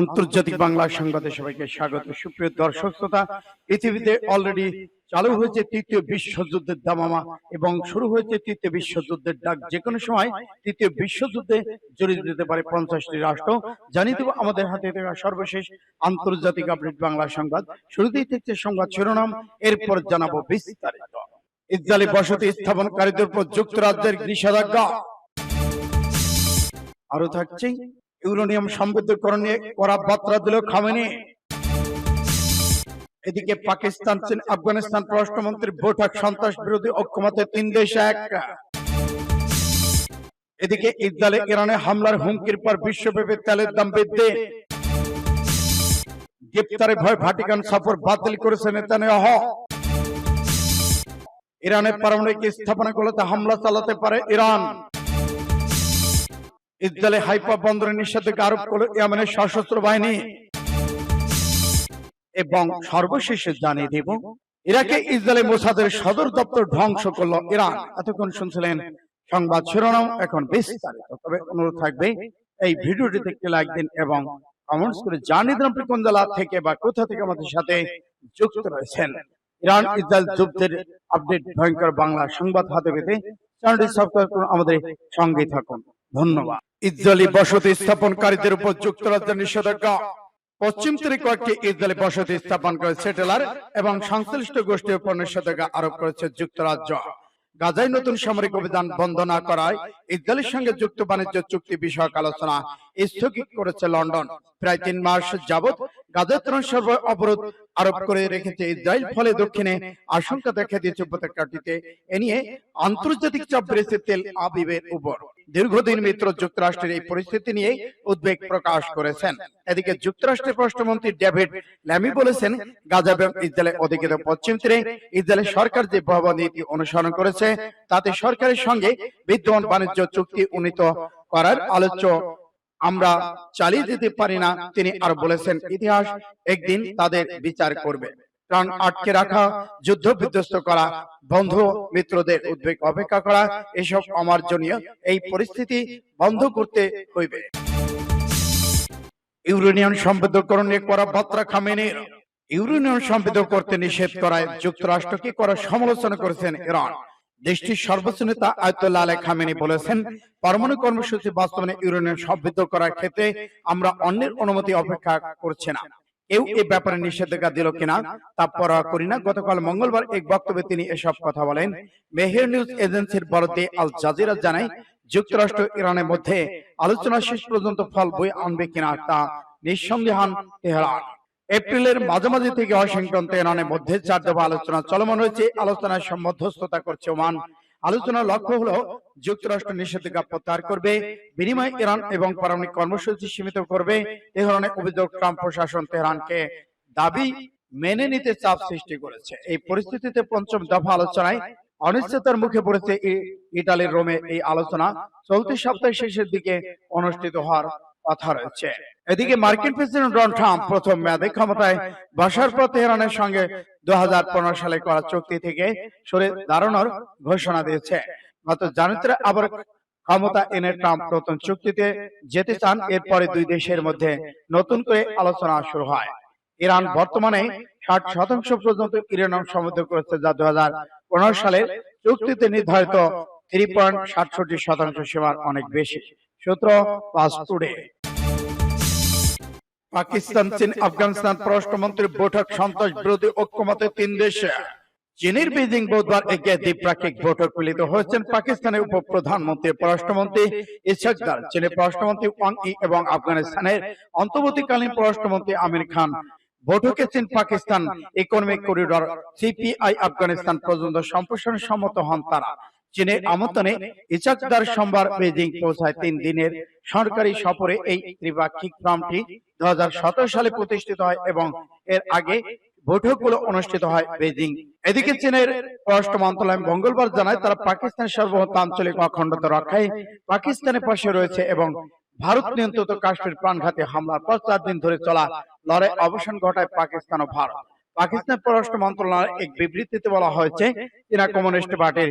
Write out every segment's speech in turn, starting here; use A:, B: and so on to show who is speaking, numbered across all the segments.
A: আন্তর্জাতিক বাংলা সংবাদে সবাইকে স্বাগত সুপ্রিয় দর্শক শ্রোতা পৃথিবীতে অলরেডি চালু হয়েছে তৃতীয় বিশ্বযুদ্ধের দামামা এবং শুরু হয়েছে তৃতীয় বিশ্বযুদ্ধের ডাক যে কোনো সময় তৃতীয় বিশ্বযুদ্ধে জড়িয়ে যেতে পারে পঞ্চাশটি রাষ্ট্র জানিয়ে দেব আমাদের হাতে থাকা সর্বশেষ আন্তর্জাতিক আপডেট বাংলা সংবাদ শুরুতেই থাকছে সংবাদ শিরোনাম এরপর জানাবো বিস্তারিত ইসরায়েলি বসতি স্থাপনকারীদের উপর যুক্তরাজ্যের নিষেধাজ্ঞা আরো থাকছে ইউরেনিয়াম সমৃদ্ধকরণ নিয়ে করা বার্তা দিল খামেনি এদিকে পাকিস্তান চীন আফগানিস্তান পররাষ্ট্রমন্ত্রীর বৈঠক সন্ত্রাস বিরোধী অক্ষমতে তিন দেশ এক এদিকে ইসরায়েলে ইরানে হামলার হুমকির পর বিশ্বব্যাপী তেলের দাম বৃদ্ধি গ্রেপ্তারে ভয় ভাটিকান সফর বাতিল করেছে নেতা নেহ ইরানের পারমাণবিক স্থাপনাগুলোতে হামলা চালাতে পারে ইরান ইসরায়েলের হাইপা বন্দরের নিষেধাজ্ঞা আরোপ করলো ইয়েমেনের সশস্ত্র বাহিনী এবং সর্বশেষে জানিয়ে দেব ইরাকে ইসরায়েলি মোসাদের সদর দপ্তর ধ্বংস করল ইরান এতক্ষণ শুনছিলেন সংবাদ শিরোনাম এখন বিস্তারিত তবে অনুরোধ থাকবে এই ভিডিওটি দেখতে লাইক দিন এবং কমেন্টস করে জানিয়ে দিন আপনি কোন জেলা থেকে বা কোথা থেকে আমাদের সাথে যুক্ত রয়েছেন ইরান ইসরায়েল যুদ্ধের আপডেট ভয়ঙ্কর বাংলা সংবাদ হাতে পেতে চ্যানেলটি সাবস্ক্রাইব করুন আমাদের সঙ্গে থাকুন ধন্যবাদ ইসরায়েলি বসতি স্থাপনকারীদের উপর যুক্তরাজ্যের নিষেধাজ্ঞা পশ্চিম তীরে কয়েকটি ইসরায়েলি বসতি স্থাপন করে সেটেলার এবং সংশ্লিষ্ট গোষ্ঠীর উপর নিষেধাজ্ঞা আরোপ করেছে যুক্তরাজ্য গাজায় নতুন সামরিক অভিযান বন্ধ না করায় ইসরায়েলের সঙ্গে যুক্ত বাণিজ্য চুক্তি বিষয়ক আলোচনা স্থগিত করেছে লন্ডন প্রায় তিন মাস যাবৎ গাজা ত্রাণ সর্ব অবরোধ আরোপ করে রেখেছে ইসরায়েল ফলে দক্ষিণে আশঙ্কা দেখা দিয়েছে উপত্যকাটিতে এ নিয়ে আন্তর্জাতিক চাপ বেড়েছে তেল আবিবের উপর দীর্ঘদিন মিত্র যুক্তরাষ্ট্রের এই পরিস্থিতি নিয়ে উদ্বেগ প্রকাশ করেছেন এদিকে যুক্তরাষ্ট্রের পররাষ্ট্রমন্ত্রী ডেভিড ল্যামি বলেছেন গাজা এবং ইসরায়েলের অধিকৃত পশ্চিম তীরে ইসরায়েলের সরকার যে ভয়াবহ নীতি অনুসরণ করেছে তাতে সরকারের সঙ্গে বিদ্যমান বাণিজ্য চুক্তি উন্নীত করার আলোচ্য আমরা চালিয়ে যেতে পারি না তিনি আর বলেছেন ইতিহাস একদিন তাদের বিচার করবে প্রাণ আটকে রাখা যুদ্ধ বিধ্বস্ত করা বন্ধু মিত্রদের উদ্বেগ অপেক্ষা করা এসব আমার জন্য এই পরিস্থিতি বন্ধ করতে হইবে ইউরেনিয়ান সম্পদকরণ নিয়ে করা বার্তা খামেনের ইউরেনিয়াম সম্পদ করতে নিষেধ করায় যুক্তরাষ্ট্রকে করা সমালোচনা করেছেন ইরান দেশটির সর্বোচ্চ নেতা আয়তুল্লাহ আলাই খামেনি বলেছেন পরমাণু কর্মসূচি বাস্তবায়নে ইউরেনিয়াম সমৃদ্ধ করার ক্ষেত্রে আমরা অন্যের অনুমতি অপেক্ষা করছে না কেউ এ ব্যাপারে নিষেধাজ্ঞা দিল কিনা তা পরোয়া করি না গতকাল মঙ্গলবার এক বক্তব্যে তিনি এসব কথা বলেন মেহের নিউজ এজেন্সির বরাতে আল জাজিরা জানায় যুক্তরাষ্ট্র ইরানের মধ্যে আলোচনা শেষ পর্যন্ত ফল বই আনবে কিনা তা নিঃসন্দেহান তেহরান এপ্রিলের মাঝামাঝি থেকে ওয়াশিংটন তেহরানের মধ্যে চার দফা আলোচনা চলমান হয়েছে আলোচনায় সম্মধ্যস্থতা করছে ওমান আলোচনার লক্ষ্য হলো যুক্তরাষ্ট্র নিষেধাজ্ঞা প্রত্যাহার করবে বিনিময় ইরান এবং পারমাণবিক কর্মসূচি সীমিত করবে এ ধরনের অভিযোগ ট্রাম্প প্রশাসন তেহরানকে দাবি মেনে নিতে চাপ সৃষ্টি করেছে এই পরিস্থিতিতে পঞ্চম দফা আলোচনায় অনিশ্চয়তার মুখে পড়েছে ইটালির রোমে এই আলোচনা চলতি সপ্তাহের শেষের দিকে অনুষ্ঠিত হওয়ার কথা রয়েছে এদিকে মার্কিন প্রেসিডেন্ট ডোনাল্ড ট্রাম্প প্রথম মেয়াদে ক্ষমতায় বসার পর তেহরানের সঙ্গে দু সালে করা চুক্তি থেকে সরে দাঁড়ানোর ঘোষণা দিয়েছে গত জানুয়ারিতে আবার ক্ষমতা এনে ট্রাম্প নতুন চুক্তিতে যেতে চান এরপরে দুই দেশের মধ্যে নতুন করে আলোচনা শুরু হয় ইরান বর্তমানে ষাট শতাংশ পর্যন্ত ইরান সমর্থন করেছে যা দু সালের চুক্তিতে নির্ধারিত থ্রি পয়েন্ট সাতষট্টি শতাংশ সীমার অনেক বেশি সূত্র পাস টুডে পাকিস্তান চীন আফগানিস্তান পররাষ্ট্রমন্ত্রী বৈঠক সন্ত্রাস বিরোধী ঐক্যমতে তিন দেশে চীনের বেজিং বুধবার একে দ্বিপাক্ষিক বৈঠক মিলিত হয়েছেন পাকিস্তানের উপ প্রধানমন্ত্রী পররাষ্ট্রমন্ত্রী ইসাকদার চীনের পররাষ্ট্রমন্ত্রী ওয়াং ই এবং আফগানিস্তানের অন্তর্বর্তীকালীন পররাষ্ট্রমন্ত্রী আমির খান বৈঠকে চীন Pakistan economic corridor CPI Afghanistan পর্যন্ত সম্প্রসারণ সম্মত হন তারা চীনের আমন্ত্রণে ইচাকদার সোমবার বেজিং পৌঁছায় তিন দিনের সরকারি সফরে এই ত্রিপাক্ষিক ফর্মটি দু সালে প্রতিষ্ঠিত হয় এবং এর আগে বৈঠকগুলো অনুষ্ঠিত হয় বেজিং এদিকে চীনের পররাষ্ট্র মন্ত্রণালয় মঙ্গলবার জানায় তারা পাকিস্তানের সর্বহত আঞ্চলিক অখণ্ডতা রক্ষায় পাকিস্তানের পাশে রয়েছে এবং ভারত নিয়ন্ত্রিত কাশ্মীর প্রাণঘাতে হামলার পর চার দিন ধরে চলা লড়াই অবসান ঘটায় পাকিস্তান ও ভারত পাকিস্তান পররাষ্ট্র মন্ত্রণালয়ের এক বিবৃতিতে বলা হয়েছে চীনা কমিউনিস্ট পার্টির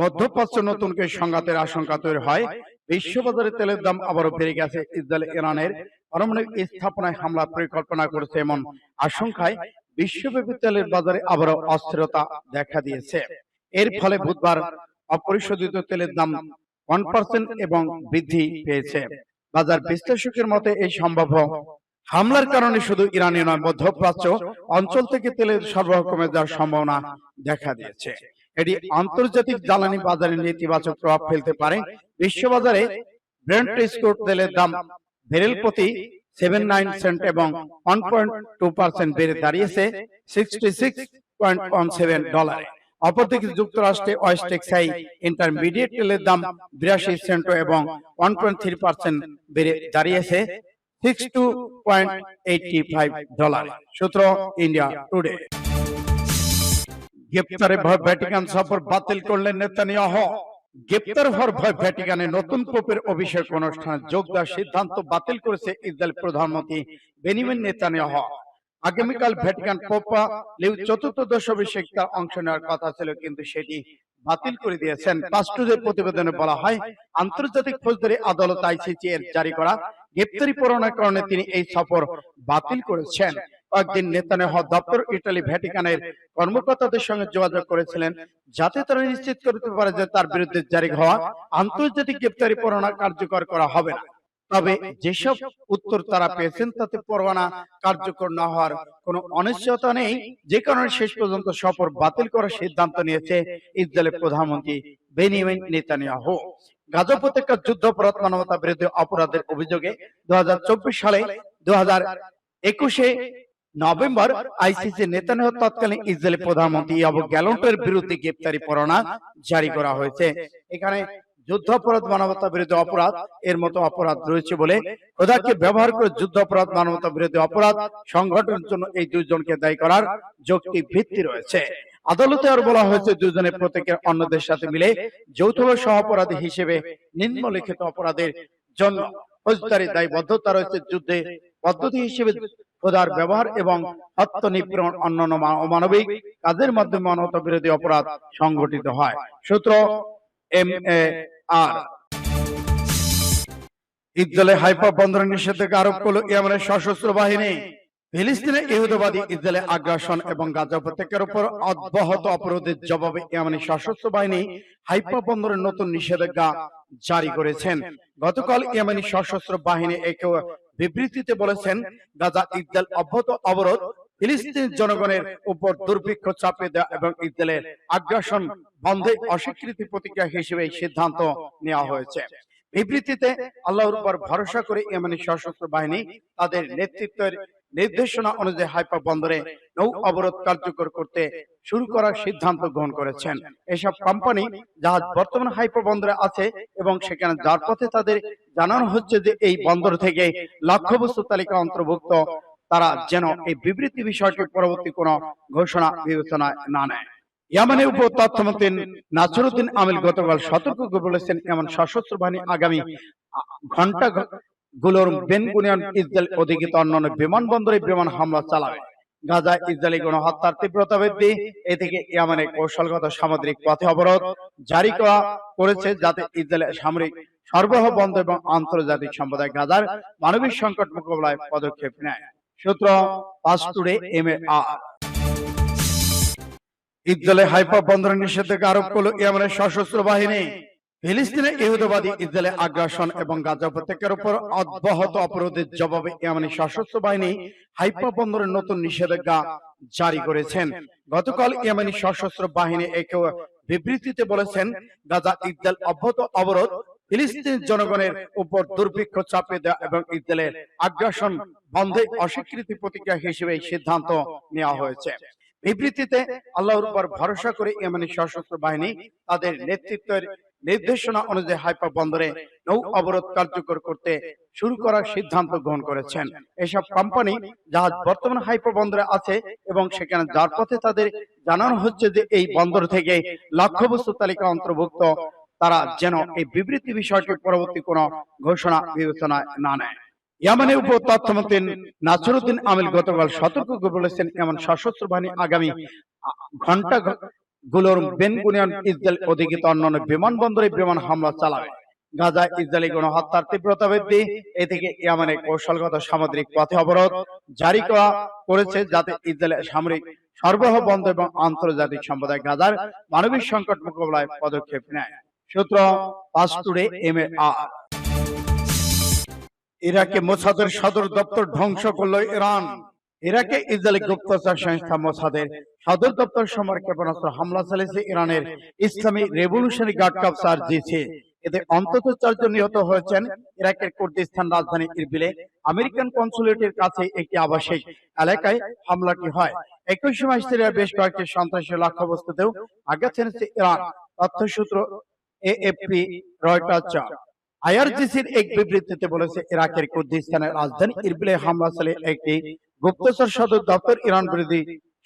A: মধ্যপ্রাচ্য নতুন করে সংঘাতের আশঙ্কা তৈরি হয় বিশ্ববাজারে তেলের দাম আবারও বেড়ে গেছে ইসরায়েল ইরানের পারমাণবিক স্থাপনায় হামলা পরিকল্পনা করেছে এমন আশঙ্কায় বিশ্বব্যাপী তেলের বাজারে আবারও অস্থিরতা দেখা দিয়েছে এর ফলে বুধবার অপরিশোধিত তেলের দাম ওয়ান পার্সেন্ট এবং বৃদ্ধি পেয়েছে বাজার বিশ্লেষকের মতে এই সম্ভাব্য হামলার কারণে শুধু ইরানি নয় মধ্যপ্রাচ্য অঞ্চল থেকে তেলের সরবরাহ কমে যাওয়ার সম্ভাবনা দেখা দিয়েছে এটি আন্তর্জাতিক জ্বালানি বাজারে নেতিবাচক প্রভাব ফেলতে পারে বিশ্ববাজারে ব্রেন্ট স্কোর তেলের দাম ব্যারেল প্রতি সেভেন নাইন সেন্ট এবং ওয়ান পয়েন্ট টু পার্সেন্ট বেড়ে দাঁড়িয়েছে sixty six point one seven dollar অপরদিকে যুক্তরাষ্ট্রে ওয়েস্টেক্সাই ইন্টারমিডিয়েট তেলের দাম বিরাশি সেন্ট এবং ওয়ান পয়েন্ট থ্রি পার্সেন্ট বেড়ে দাঁড়িয়েছে six two point eighty five dollar সূত্র ইন্ডিয়া টুডে গ্রেপ্তারে ভয় ভ্যাটিকান সফর বাতিল করলেন নেতানিয়াহ গ্রেপ্তার হওয়ার ভয় ভ্যাটিকানে নতুন পোপের অভিষেক যোগ দেওয়ার সিদ্ধান্ত বাতিল করেছে ইসরায়েল প্রধানমন্ত্রী বেনিমিন নেতানিয়াহ আগামীকাল ভ্যাটিকান পোপা লিউ অভিষেক তার অংশ নেওয়ার কথা ছিল কিন্তু সেটি বাতিল করে দিয়েছেন পাস্টুদের প্রতিবেদনে বলা হয় আন্তর্জাতিক ফৌজদারি আদালত আইসিসি এর জারি করা গ্রেপ্তারি পরণের কারণে তিনি এই সফর বাতিল করেছেন কয়েকদিন নেতানেহ দপ্তর ইটালি ভ্যাটিকানের কর্মকর্তাদের সঙ্গে যোগাযোগ করেছিলেন যাতে তারা নিশ্চিত করতে পারে যে তার বিরুদ্ধে জারি হওয়া আন্তর্জাতিক গ্রেপ্তারি পরোয়ানা কার্যকর করা হবে না তবে যেসব উত্তর তারা পেয়েছেন তাতে পরোয়ানা কার্যকর না হওয়ার কোনো অনিশ্চয়তা নেই যে কারণে শেষ পর্যন্ত সফর বাতিল করার সিদ্ধান্ত নিয়েছে ইসরায়েলের প্রধানমন্ত্রী বেনিয়ামিন নেতানিয়াহু গাজা উপত্যকার যুদ্ধ অপরাধ মানবতা বিরুদ্ধে অপরাধের অভিযোগে দু সালে দু হাজার একুশে নভেম্বর আইসিসি নেতানিয়াহু তৎকালীন ইসরায়েলের প্রধানমন্ত্রী ইয়াবু গ্যালন্টের বিরুদ্ধে গ্রেপ্তারি পরোয়ানা জারি করা হয়েছে এখানে যুদ্ধ অপরাধ মানবতা বিরোধী অপরাধ এর মতো অপরাধ রয়েছে বলে ওদাকে ব্যবহার করে যুদ্ধ অপরাধ মানবতা বিরোধী অপরাধ সংগঠনের জন্য এই দুজনকে দায়ী করার যৌক্তিক ভিত্তি রয়েছে আদালতে আর বলা হয়েছে দুজনের প্রত্যেকের অন্যদের সাথে মিলে যৌথ সহ অপরাধী হিসেবে নিম্নলিখিত অপরাধের জন্য ফৌজদারি দায়বদ্ধতা রয়েছে যুদ্ধে পদ্ধতি হিসেবে খোদার ব্যবহার এবং আত্মনিপীড়ন অন্যান্য অমানবিক কাজের মাধ্যমে মানবতা বিরোধী অপরাধ সংঘটিত হয় সূত্র এম এ আর ইদ্দলে হাইফা বন্দরের নিষেধাজ্ঞা আরোপ করলো ইয়ামানের সশস্ত্র বাহিনী ফিলিস্তিনে ইহুদবাদী ইসরায়েলের আগ্রাসন এবং গাজা উপত্যকার উপর অব্যাহত অপরাধের জবাবে ইয়েমেনের সশস্ত্র বাহিনী হাইপা বন্দরের নতুন নিষেধাজ্ঞা জারি করেছেন গতকাল ইয়েমেনি সশস্ত্র বাহিনী এক বিবৃতিতে বলেছেন গাজা ইসরায়েল অব্যাহত অবরোধ ফিলিস্তিনের জনগণের উপর দুর্ভিক্ষ চাপিয়ে দেওয়া এবং ইসরায়েলের আগ্রাসন বন্ধে অস্বীকৃতি প্রতিক্রিয়া হিসেবে এই সিদ্ধান্ত নেওয়া হয়েছে বিবৃতিতে আল্লাহর উপর ভরসা করে ইয়েমেনি সশস্ত্র বাহিনী তাদের নেতৃত্বের নির্দেশনা অনুযায়ী হাইপা বন্দরে নৌ অবরোধ কার্যকর করতে শুরু করার সিদ্ধান্ত গ্রহণ করেছেন এসব কোম্পানি জাহাজ বর্তমান হাইপা বন্দরে আছে এবং সেখানে যার পথে তাদের জানানো হচ্ছে যে এই বন্দর থেকে লক্ষ্য বস্তু তালিকা অন্তর্ভুক্ত তারা যেন এই বিবৃতি বিষয়টি পরবর্তী কোন ঘোষণা বিবেচনায় না নেয় ইয়ামানের উপ তথ্যমন্ত্রী নাসরুদ্দিন আমিল গতকাল সতর্ক বলেছেন এমন সশস্ত্র বাহিনী আগামী ঘন্টা গুলোর ইসরায়েল অধিকৃত অন্যান্য বিমানবন্দরে বিমান হামলা গাজা ইসরায়েলি গণহত্যার তীব্রতা বৃদ্ধি এ থেকে ইয়ামানে কৌশলগত সামুদ্রিক পথে অবরোধ জারি করা করেছে যাতে ইসরায়েলের সামরিক সরবরাহ বন্ধ এবং আন্তর্জাতিক সম্প্রদায় গাজার মানবিক সংকট মোকাবেলায় পদক্ষেপ নেয় সূত্র পাঁচ টুডে এম এ আর হাইফা বন্দরের নিষেধাজ্ঞা আরোপ করলো ইয়ামানের সশস্ত্র বাহিনী ফিলিস্তিনে ইহুদবাদী ইসরায়েলের আগ্রাসন এবং গাজা উপত্যকার উপর অব্যাহত অপরাধের জবাবে ইয়েমেনের সশস্ত্র বাহিনী হাইপা বন্দরের নতুন নিষেধাজ্ঞা জারি করেছেন গতকাল ইয়েমেনি সশস্ত্র বাহিনী এক বিবৃতিতে বলেছেন গাজা ইসরায়েল অব্যাহত অবরোধ ফিলিস্তিনের জনগণের উপর দুর্ভিক্ষ চাপিয়ে দেওয়া এবং ইসরায়েলের আগ্রাসন বন্ধে অস্বীকৃতি প্রতিক্রিয়া হিসেবে এই সিদ্ধান্ত নেওয়া হয়েছে বিবৃতিতে আল্লাহর উপর ভরসা করে ইয়েমেনি সশস্ত্র বাহিনী তাদের নেতৃত্বের নির্দেশনা অনুযায়ী হাইপা বন্দরে নৌ অবরোধ কার্যকর করতে শুরু করার সিদ্ধান্ত গ্রহণ করেছেন এসব কোম্পানি জাহাজ বর্তমান হাইপা বন্দরে আছে এবং সেখানে যার পথে তাদের জানানো হচ্ছে যে এই বন্দর থেকে লক্ষ্যবস্তু তালিকা অন্তর্ভুক্ত তারা যেন এই বিবৃতি বিষয়টি পরবর্তী কোন ঘোষণা বিবেচনায় না নেয় ইয়ামানের উপ তথ্যমন্ত্রী নাসরুদ্দিন আমিল গতকাল সতর্ক বলেছেন এমন সশস্ত্র বাহিনী আগামী ঘন্টা গুলোর ইসরায়েল অধিকৃত অন্যান্য বিমানবন্দরে বিমান হামলা গাজা ইসরায়েলি গণহত্যার তীব্রতা বৃদ্ধি ইয়ামানে কৌশলগত সামুদ্রিক পথে অবরোধ জারি করা করেছে যাতে ইসরায়েলের সামরিক সরবরাহ বন্ধ এবং আন্তর্জাতিক সম্প্রদায় গাজার মানবিক সংকট মোকাবেলায় পদক্ষেপ নেয় সূত্র পাঁচ টুডে এম ইরাকে মোসাদের সদর দপ্তর ধ্বংস করল ইরান ইরাকে ইসরায়েলি গুপ্তচর সংস্থা মোসাদের সদর দপ্তর সমর ক্ষেপণাস্ত্র হামলা চালিয়েছে ইরানের ইসলামী রেভলিউশনারি গার্ড কাপ সার জিছে এতে অন্তত চারজন নিহত হয়েছেন ইরাকের কুর্দিস্তান রাজধানী ইরবিলে আমেরিকান কনসুলেটের কাছে একটি আবাসিক এলাকায় হামলাটি হয় একই সময় সিরিয়ার বেশ কয়েকটি সন্ত্রাসী লক্ষ্যবস্তুতেও আগে ছেড়েছে ইরান তথ্যসূত্র এএফপি রয়টার্স আইআরজিসির এক বিবৃতিতে বলেছে ইরাকের কুর্দিস্তানের রাজধানী ইরবিলে হামলা চালিয়ে একটি গুপ্তচর সদর দপ্তর ইরান বিরোধী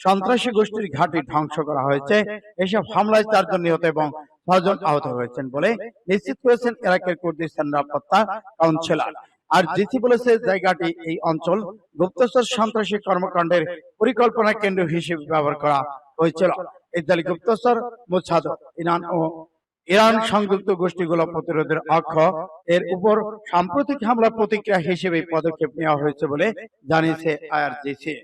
A: সন্ত্রাসী গোষ্ঠীর ঘাঁটি ধ্বংস করা হয়েছে এসব হামলায় চারজন নিহত এবং ছজন আহত হয়েছেন বলে নিশ্চিত করেছেন ইরাকের কুর্দিস্তান নিরাপত্তা কাউন্সিলার আর জিসি বলেছে জায়গাটি এই অঞ্চল গুপ্তচর সন্ত্রাসী কর্মকাণ্ডের পরিকল্পনা কেন্দ্র হিসেবে ব্যবহার করা হয়েছিল ইসরায়েলি গুপ্তচর মোসাদ ইরান ও ইরান সংযুক্ত গোষ্ঠীগুলো প্রতিরোধের অক্ষ এর উপর সাম্প্রতিক হামলা প্রতিক্রিয়া হিসেবে পদক্ষেপ নেওয়া হয়েছে বলে জানিয়েছে আইআরজিসি